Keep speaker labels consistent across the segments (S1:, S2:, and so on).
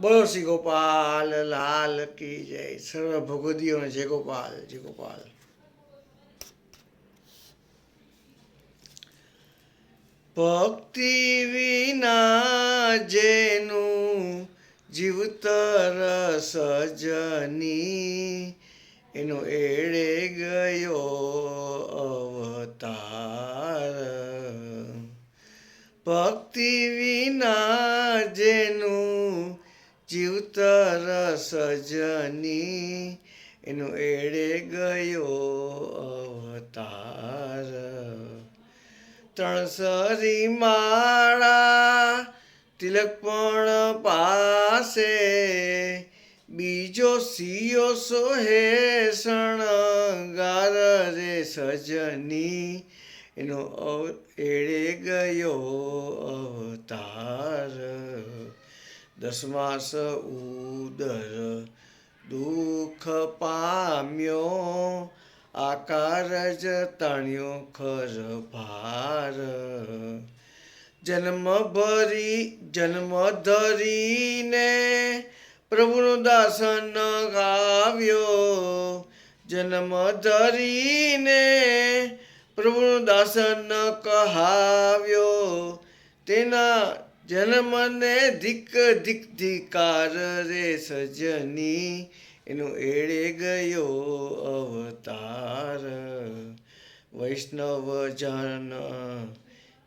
S1: બોલો શ્રી ગોપાલ, લાલ કી જય. સર્વ ભગવદીઓને જય ગોપાલ જય ગોપાલ. ભક્તિ વિના જેનું જીવતર સજની એનો એળે ગયો અવતાર. ભક્તિ વિના જેનું જીવતર સજની એનો એળે ગયો અવતાર. ત્રણસરી માળા તિલક પણ પાસે, બીજો સિયો સોહે શણગાર રે સજની, એનો એડે ગયો અવતાર દસમાસ ઉદર દુઃખ પામ્યો, આકાર જ તણ્યો ખર ભાર. જન્મ ભરી જન્મ ધરીને પ્રભુનું દાસન ગાવ્યો. જન્મ ધરીને પ્રભુનું દાસન કહાવ્યો. તેના જન્મને ધીક ધીક ધિકાર રે સજની. એનું એળે ગયો અવતાર. વૈષ્ણવ જન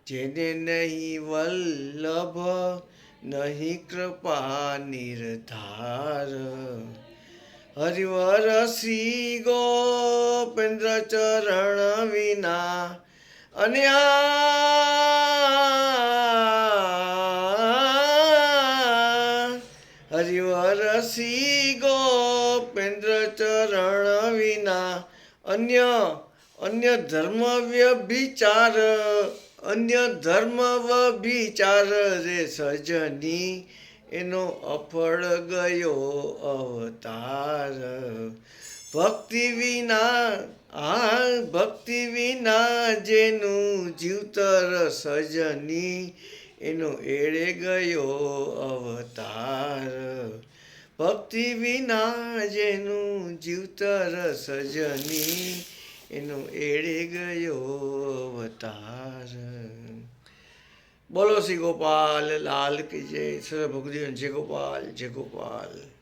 S1: જેને નહીં વલ્લભ, નહીં કૃપા નિર્ધાર. હરિવર શ્રી ગોપેન્દ્ર ચરણ વિના અન્યા શ્રી ગોપેન્દ્ર ચરણ વિના. અન્ય અન્ય ધર્મ વ્યભિચાર અન્ય ધર્મ વ્યભિચાર રે સજની એનો અફળ ગયો અવતાર. ભક્તિ વિના આ ભક્તિ વિના જેનું જીવતર સજની એનો એળે ગયો અવતાર. ભક્તિ વિના જેનું જીવતર સજની એનો એળે ગયો અવતાર. બોલો શ્રી ગોપાલ, લાલ કી જય. સર ભગવદીઓ જય ગોપાલ જય ગોપાલ.